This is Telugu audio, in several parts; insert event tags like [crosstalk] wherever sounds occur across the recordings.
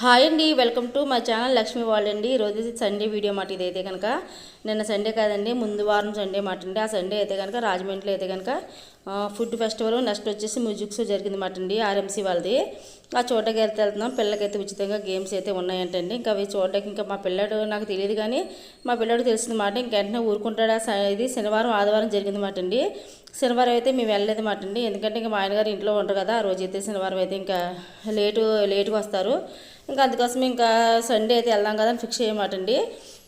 హాయ్ అండి welcome to my channel Lakshmi వాళ్ళు అండి. ఈరోజు సండే వీడియో మాట ఇదైతే కనుక నిన్న సండే కాదండి ముందు వారం సండే మాట అండి. ఆ సండే అయితే కనుక రాజమండ్రిలో అయితే కనుక ఫుడ్ ఫెస్టివల్ నెక్స్ట్ వచ్చేసి మ్యూజిక్ షో జరిగింది మాట అండి ఆర్ఎంసీ వాళ్ళది. ఆ చోటకి అయితే వెళ్తున్నాం పిల్లలకైతే ఉచితంగా గేమ్స్ అయితే ఉన్నాయంటండి. ఇంకా అవి చూడడానికి ఇంకా మా పిల్లడు నాకు తెలియదు కానీ మా పిల్లడు తెలిసింది మాట ఇంక వెంటనే ఊరుకుంటాడా స- ఇది శనివారం ఆదివారం జరిగింది మాట అండి. శనివారం అయితే మేము వెళ్ళలేదు మాట అండి ఎందుకంటే ఇంకా మా ఆయనగారు ఇంట్లో ఉండరు కదా ఆ రోజు అయితే శనివారం అయితే ఇంకా లేటు లేటుగా వస్తారు. ఇంకా అందుకోసం ఇంకా సండే అయితే వెళ్దాం కదా అని ఫిక్స్ చేయమాట అండి.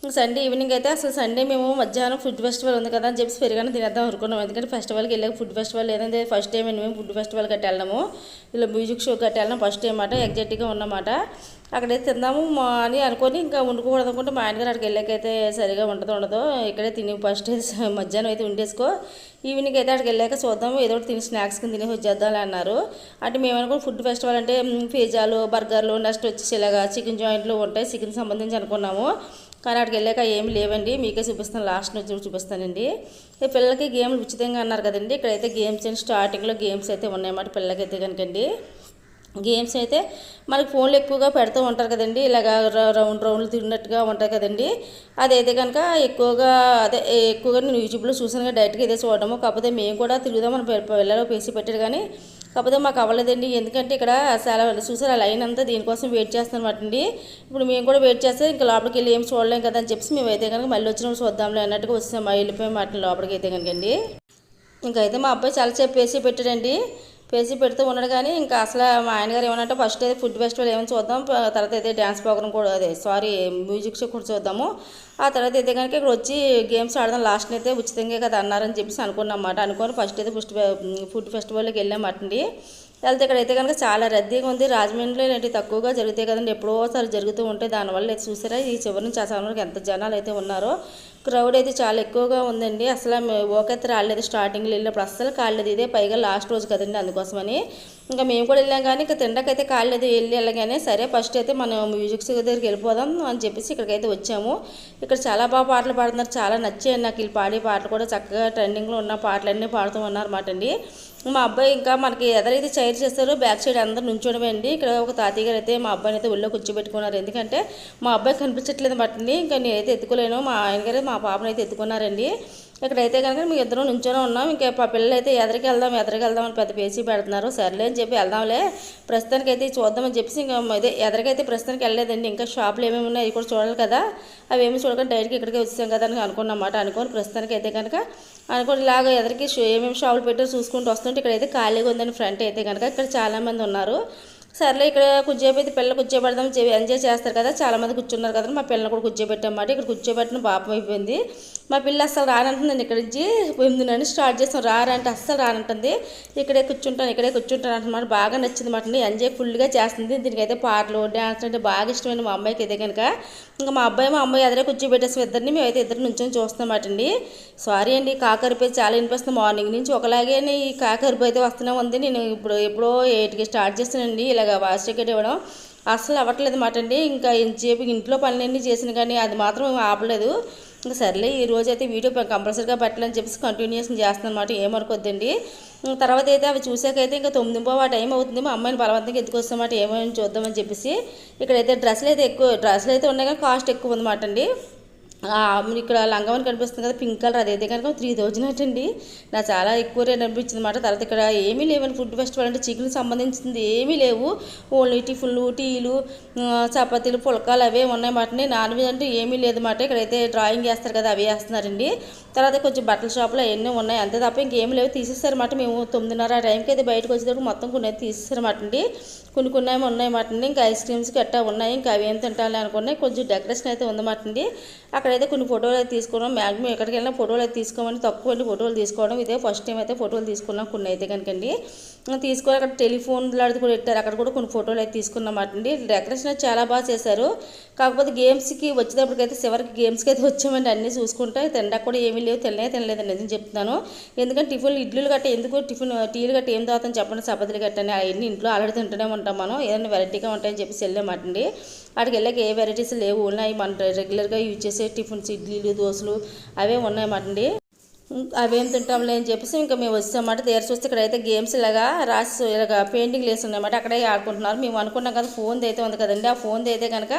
సండే ఈవినింగ్ అయితే అసలు సండే మేము మధ్యాహ్నం ఫుడ్ ఫెస్టివల్ ఉంది కదా అని చెప్పి పెరిగానే తినేద్దాం అనుకున్నాం. ఎందుకంటే ఫెస్టివల్కి వెళ్ళాక ఫుడ్ ఫెస్టివల్ లేదంటే ఫస్ట్ టైం అండి మేము ఫుడ్ ఫెస్టివల్ కట్టి వెళ్ళాము ఇలా మ్యూజిక్ షో కట్టి ఫస్ట్ టైం అన్నమాట ఎగ్జాక్ట్గా ఉన్నమాట. అక్కడైతే తిందాము మా అని అనుకొని ఇంకా వండుకోకూడదు అనుకుంటే మా ఆయనగారు అక్కడికి వెళ్ళాకైతే సరిగా ఉండదు ఉండదు. ఇక్కడే తిని ఫస్ట్ [laughs] మధ్యాహ్నం అయితే ఉండేసుకో ఈవినింగ్ అయితే అక్కడికి వెళ్ళాక చూద్దాము ఏదో ఒకటి తిని స్నాక్స్ కింద తిని వచ్చేద్దాం అన్నారు. అంటే మేము అనుకున్న ఫుడ్ ఫెస్టివల్ అంటే పిజ్జాలు బర్గర్లు నెక్స్ట్ వచ్చేసి ఇలాగా చికెన్ జాయింట్లు ఉంటాయి చికెన్ సంబంధించి అనుకున్నాము. కానీ అక్కడికి వెళ్ళాక ఏమి లేవండి. మీకే చూపిస్తాను. లాస్ట్ నుంచి చూపిస్తానండి. ఈ పిల్లలకి గేమ్లు ఉచితంగా అన్నారు కదండి. ఇక్కడైతే గేమ్స్ అండ్ స్టార్టింగ్లో గేమ్స్ అయితే ఉన్నాయన్నమాట పిల్లలకైతే కనుకండి. గేమ్స్ అయితే మనకి ఫోన్లు ఎక్కువగా పెడుతూ ఉంటారు కదండి. ఇలాగ రౌండ్ రౌండ్లు తిరిగినట్టుగా ఉంటాయి కదండి. అదైతే కనుక ఎక్కువగా అదే ఎక్కువగా నేను యూట్యూబ్లో చూసాను డైరెక్ట్గా ఇదే చూడడము. కాకపోతే మేము కూడా తిరుగుదాం మన పిల్లలు పేసి పెట్టారు కానీ కాకపోతే మాకు అవ్వలేదండి. ఎందుకంటే ఇక్కడ చాలా చూసారు ఆ లైన్ అంతా దీనికోసం వెయిట్ చేస్తున్నమాట అండి ఇప్పుడు మేము కూడా వెయిట్ చేస్తే ఇంకా లోపలికి వెళ్ళి ఏం చూడలేం కదా అని చెప్పేసి మేము అయితే కనుక మళ్ళీ వచ్చినప్పుడు చూద్దాంలే అన్నట్టుగా వస్తాం వెళ్ళిపోయాం మాట లోపలికి అయితే కనుకండి ఇంకైతే అయితే మా అబ్బాయి చాలా చెప్పేసి పెట్టాడండి. పేసి పెడుతూ ఉన్నాడు కానీ ఇంకా అసలు మా ఆయనగారు ఏమనంటే ఫస్ట్ అయితే ఫుడ్ ఫెస్టివల్ ఏమైనా చూద్దాం తర్వాత అయితే డ్యాన్స్ ప్రోగ్రామ్ కూడా అదే సారీ మ్యూజిక్ షో కూడా చూద్దాము. ఆ తర్వాత అయితే కనుక ఇక్కడ వచ్చి గేమ్స్ ఆడదాం లాస్ట్ అయితే ఉచితంగా కదా అన్నారని చెప్పేసి అనుకున్నమాట అనుకొని ఫస్ట్ అయితే ఫుడ్ ఫుడ్ ఫెస్టివల్కి వెళ్ళామటండి. వెళ్తే ఇక్కడైతే కనుక చాలా రద్దీగా ఉంది. రాజమండ్రిలో ఇలాంటివి తక్కువగా జరుగుతాయి కదండి ఎప్పుడోసారి జరుగుతూ ఉంటాయి దానివల్ల అయితే చూసారా ఈ చివరి నుంచి ఆ సమయంలో ఎంత జనాలు అయితే ఉన్నారో. క్రౌడ్ అయితే చాలా ఎక్కువగా ఉందండి. అసలు ఓకైతే రాలేదు స్టార్టింగ్లో వెళ్ళినప్పుడు. అస్సలు కాలేదు ఇదే పైగా లాస్ట్ రోజు కదండి అందుకోసమని. ఇంకా మేము కూడా వెళ్ళాం కానీ ఇంకా తిండకైతే కాలేదు వెళ్ళి వెళ్ళగానే సరే ఫస్ట్ అయితే మనం మ్యూజిక్ దగ్గరికి వెళ్ళిపోదాం అని చెప్పేసి ఇక్కడికైతే వచ్చాము. ఇక్కడ చాలా బాగా పాటలు పాడుతున్నారు. చాలా నచ్చాయి నాకు వీళ్ళు పాడే పాటలు కూడా. చక్కగా ట్రెండింగ్లో ఉన్న పాటలన్నీ పాడుతూ ఉన్నారన్నమాట అండి. మా అబ్బాయి ఇంకా మనకి ఎదరైతే చైర్ చేస్తారో బ్యాక్ సైడ్ అందరూ నుంచోడమే అండి ఇక్కడ ఒక తాతయ్య గారు అయితే మా అబ్బాయిని అయితే ఒళ్ళో కూర్చోబెట్టుకున్నారు. ఎందుకంటే మా అబ్బాయి కనిపించట్లేదు మట్టండి ఇంకా నేనైతే ఎత్తుకోలేను. మా ఆయన గారు మా పాపను అయితే ఎత్తుకున్నారండి. ఇక్కడైతే కనుక మీ ఇద్దరం నుంచోనే ఉన్నాం. ఇంకా మా పిల్లలు అయితే ఎదరికి వెళ్దాం ఎదరికి వెళ్దాం అని పెద్ద పేచీ పెడుతున్నారు. సర్లే అని చెప్పి వెళ్దాంలే. ప్రస్తుతానికి అయితే చూద్దామని చెప్పేసి ఇంకా ఇదే ఎదరికైతే ప్రస్తుతానికి వెళ్ళలేదండి. ఇంకా షాపులు ఏమేమి ఉన్నాయి అవి కూడా చూడాలి కదా. అవి ఏమి చూడకుండా డైరెక్ట్గా ఇక్కడికే వచ్చాం కదా అని అనుకున్నమాట అనుకోని ప్రస్తుతానికి అయితే కనుక అనుకోని ఇలాగ ఎదరికి ఏమేమి షాపులు పెట్టి చూసుకుంటూ వస్తుంటే ఇక్కడైతే ఖాళీగా ఉందని ఫ్రంట్ అయితే కనుక. ఇక్కడ చాలామంది ఉన్నారు. సర్లే ఇక్కడ కూర్చోబెట్టి పిల్లలు కూర్చోబెడదాం ఎంజాయ్ చేస్తారు కదా చాలా మంది కూర్చున్నారు కదా మా పిల్లలు కూడా కూర్చోబెట్టామాట ఇక్కడ కూర్చోబెట్టడం పాపం అయిపోయింది. మా పిల్ల అస్సలు రానంటుందండి ఇక్కడ నుంచి ఎనిమిదినని స్టార్ట్ చేస్తాం. రారంటే అస్సలు రానంటుంది. ఇక్కడే కూర్చుంటాను ఇక్కడే కూర్చుంటాను అంటున్నమాట బాగా నచ్చింది మాట ఎంజాయ్ ఫుల్గా చేస్తుంది. దీనికైతే పాటలు డ్యాన్స్ అంటే బాగా ఇష్టమైన మా అమ్మాయికి అయితే కనుక ఇంకా మా అబ్బాయి మా అమ్మాయి ఎదురే కూర్చోబెట్టేసి ఇద్దరిని మేమైతే ఇద్దరు నుంచొని చూస్తామాట అండి. సారీ అండి కాకరిపై చాలా వినిపిస్తుంది మార్నింగ్ నుంచి. ఒకలాగే ఈ కాకరిపై అయితే వస్తూనే ఉంది. నేను ఇప్పుడు ఎప్పుడో ఎయిట్కి స్టార్ట్ చేస్తానండి ఇలాగ వాచ్ టికెట్ ఇవ్వడం. అసలు అవ్వట్లేదు మాట అండి. ఇంకా ఎంతసేపు ఇంట్లో పనులన్నీ చేసిన కానీ అది మాత్రం ఆపలేదు. ఇంకా సర్లే ఈ రోజు అయితే వీడియో కంపల్సరీగా పెట్టాలని చెప్పేసి కంటిన్యూషన్ చేస్తున్నాను అనమాట ఏమనుకోద్దండి? తర్వాత అయితే అవి చూసాకైతే ఇంకా తొమ్మిది ఆ టైం అవుతుంది. మా అమ్మాయిని బలవంతంగా ఎత్తుకొస్తామాట ఏమైనా చూద్దామని చెప్పేసి. ఇక్కడైతే డ్రెస్సులు అయితే ఎక్కువ డ్రెస్సులు అయితే ఉన్నాయి కానీ కాస్ట్ ఎక్కువ ఉందన్నమాట అండి. ఇక్కడ లంగమని కనిపిస్తుంది కదా పింక్ కలర్ అదైతే కనుక త్రీ థౌజండ్ అంటండి నాకు చాలా ఎక్కువ రేట్ అనిపించింది అనమాట తర్వాత ఇక్కడ ఏమీ లేవండి ఫుడ్ ఫెస్టివల్ అంటే చికెన్ సంబంధించింది ఏమీ లేవు. ఓన్లీ టిఫిన్లు టీలు చపాతీలు పులకాలు అవే ఉన్నాయన్నమాట నాన్ వెజ్ అంటే ఏమీ లేదన్నమాట ఇక్కడైతే డ్రాయింగ్ వేస్తారు కదా అవి వేస్తున్నారండి తర్వాత కొంచెం బట్టల షాపులో అవన్నీ ఉన్నాయి. అంతే తప్ప ఇంకేం లేవు. తీసేస్తారన్నమాట మేము తొమ్మిదిన్నర ఆ టైంకి అయితే బయటకు వచ్చేటప్పుడు మొత్తం కొన్ని అయితే తీసేస్తారన్నమాట అండి. కొన్ని కొన్ని ఏమో ఉన్నాయన్నమాట అండి ఇంకా ఐస్ క్రీమ్స్ గట్టా ఉన్నాయి ఇంకా అవి ఏం తింటాలి అనుకున్నాయి. కొంచెం డెకరేషన్ అయితే ఉందన్నమాట అండి అక్కడైతే కొన్ని ఫోటోలు అయితే తీసుకున్నాం. మ్యాక్సిమం ఎక్కడికి వెళ్ళినా ఫోటోలు అయితే తీసుకోమని తక్కువ ఫోటోలు తీసుకోవడం. ఇదే ఫస్ట్ టైం అయితే ఫోటోలు తీసుకున్నాం కొన్ని అయితే కనుకండి. తీసుకొని అక్కడ టెలిఫోన్ లాంటిది కూడా పెట్టారు. అక్కడ కూడా కొన్ని ఫోటోలు అయితే తీసుకున్నమాట అండి డెకరేషన్ చాలా బాగా చేశారు. కాకపోతే గేమ్స్కి వచ్చేటప్పటికైతే చివరికి గేమ్స్కి అయితే వచ్చామండి. అన్నీ చూసుకుంటే తినడానికి కూడా ఏమీ లేవు. తినలే తినలేదండి నిజం చెప్తున్నాను. ఎందుకంటే టిఫిన్ ఇడ్లీలు గట్ట ఎందుకు టిఫిన్ టీలు గట్ట ఏం తాగుతాం చెప్పండి. చపాతీలు గట్టని అవన్నీ ఇంట్లో ఆల్రెడీ తింటూనే ఉంటాం మనం. ఏదైనా వెరైటీగా ఉంటాయని చెప్పేసి వెళ్ళామండి అక్కడికి వెళ్ళాక ఏ వెరైటీస్ లేవు. ఉన్నాయి మనం రెగ్యులర్గా యూజ్ చేసే టిఫిన్స్ ఇడ్లీలు దోశలు అవే ఉన్నాయన్నమాట అండి అవేం తింటాంలే అని చెప్పేసి ఇంకా మేము వచ్చామన్నమాట. తీర చూస్తే ఇక్కడైతే గేమ్స్ ఇలాగా రాసి ఇలాగ పెయింటింగ్ వేసి ఉన్నాయన్నమాట అక్కడే ఆడుకుంటున్నారు. మేము అనుకున్నాం కదా ఫోన్ది అయితే ఉంది కదండి. ఆ ఫోన్ది అయితే కనుక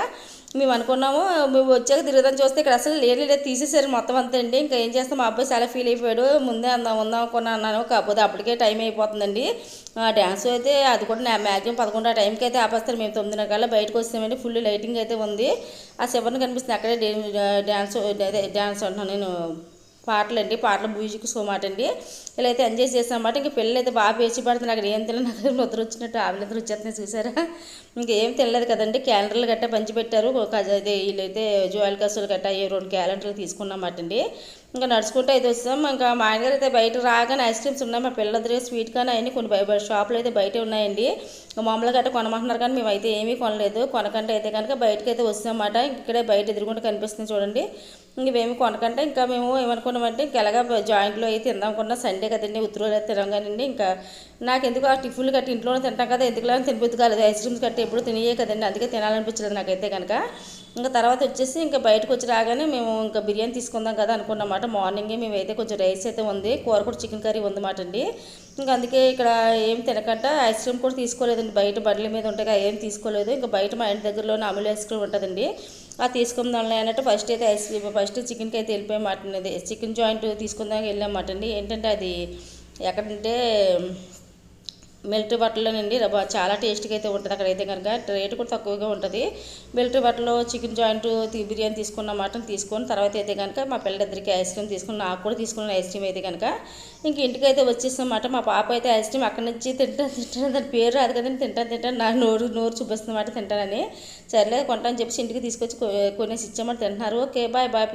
మేము అనుకున్నాము. మేము వచ్చాక తిరుగుదాం చూస్తే ఇక్కడ అసలు లేదు లేదు తీసేసారు మొత్తం అంతా అండి. ఇంకా ఏం చేస్తాం? మా అబ్బాయి చాలా ఫీల్ అయిపోయాడు. ముందే అందాం ఉందాం అనుకున్నా అన్నాను. కాకపోతే అప్పటికే టైం అయిపోతుందండి. డ్యాన్స్ అయితే అది కూడా నా మ్యాక్సిమం పదకొండు ఆ టైంకి అయితే ఆపేస్తారు. మేము తొమ్మిదిన్నర కల్లా బయటకు వస్తామండి ఫుల్ లైటింగ్ అయితే ఉంది. ఆ శివర్ని కనిపిస్తుంది. అక్కడే డ్యాన్స్ అదే డ్యాన్స్ అంటున్నాను నేను. పాటలు అండి పాటలు మ్యూజిక్ సో మాట అండి. ఇలా అయితే ఎంజాయ్ చేసామన్నమాట ఇంకా పిల్లలు అయితే బాగా పేచి పడుతుంది అక్కడ ఏం తెలియదు నాకు నిద్ర వచ్చినట్టు ఆవిడ నిద్ర వచ్చేస్తున్నాయి చూసారా? ఇంకా ఏం తెలియదు కదండి. క్యాలెండర్లు గట్టా పంచిపెట్టారు అదే వీళ్ళైతే జోయల్ కసులు గట్టా ఏ రెండు క్యాలెండర్లు తీసుకున్నామాట అండి. ఇంకా నడుచుకుంటూ అయితే వస్తాం. ఇంకా మా ఆయనగారు అయితే బయట రాగానే ఐస్ క్రీమ్స్ ఉన్నాయి. మా పిల్లలందరూ స్వీట్ కానీ అవన్నీ కొన్ని బయ షాపులు అయితే బయటే ఉన్నాయండి. ఇంకా మామూలుగా గట్ట కొనమంటున్నారు కానీ మేము అయితే ఏమీ కొనలేదు. కొనకంటే అయితే కనుక బయటకు అయితే వస్తామన్నమాట ఇక్కడే బయట ఎదురుకుంటూ కనిపిస్తుంది చూడండి. ఇంకేమీ కొనకంటే ఇంకా మేము ఏమనుకున్నామంటే ఇంకా ఎలాగా జాయింట్లో అయితే తిందామనుకున్నా సండే కదండి ఉత్తరాలు అయితే తినగానండి ఇంకా నాకు ఎందుకు ఆ టిఫిన్లు కట్టి ఇంట్లోనే తింటాం కదా ఎందుకులా తినిపోద్దు కాలేదు. ఐస్ క్రీమ్స్ కట్టి ఎప్పుడు తినేయే కదండి అందుకే తినాలనిపించలేదు నాకైతే కనుక ఇంకా తర్వాత వచ్చేసి ఇంకా బయటకు వచ్చి రాగానే మేము ఇంకా బిర్యానీ తీసుకుందాం కదా అనుకున్నమాట. మార్నింగే మేమైతే కొంచెం రైస్ అయితే ఉంది కూర కూడా చికెన్ కర్రీ ఉందన్నమాట అండి. ఇంకా అందుకే ఇక్కడ ఏం తినకుండా ఐస్ క్రీమ్ కూడా తీసుకోలేదండి. బయట బండ్ల మీద ఉంటాయి ఏం తీసుకోలేదు. ఇంకా బయట మా ఇంటి దగ్గరలోనే అమూల్ ఐస్ క్రీమ్ ఉంటుందండి. తీసుకుందాంలే అన్నట్టు ఫస్ట్ అయితే ఐస్ ఫస్ట్ చికెన్కి అయితే వెళ్ళిపోయామాట అది చికెన్ జాయింట్ తీసుకుందాం వెళ్ళామాట అండి ఏంటంటే అది ఎక్కడంటే మిలిటరీ బట్టలోనండి చాలా టేస్ట్గా అయితే ఉంటుంది అక్కడైతే కనుక. రేటు కూడా తక్కువగా ఉంటుంది. మిలిటరీ బట్టలో చికెన్ జాయింట్ బిర్యానీ తీసుకున్న మటన్ తీసుకొని తర్వాత అయితే కనుక మా పిల్లలిద్దరికి ఐస్ క్రీమ్ తీసుకుని నాకు కూడా తీసుకున్న ఐస్ క్రీమ్ అయితే కనుక ఇంక ఇంటికైతే అయితే వచ్చేసామాట మా పాప అయితే ఐస్ క్రీమ్ అక్కడి నుంచి తింటాను తింటాను దాని పేరు రాదు కదండి. తింటాను తింటాను నా నోరు నోరు చూపిస్తున్నమాట తింటానని. సర్లే కొంటాను చెప్పేసి ఇంటికి తీసుకొచ్చి కొనేసి ఇచ్చామని తింటున్నారు. Okay bye bye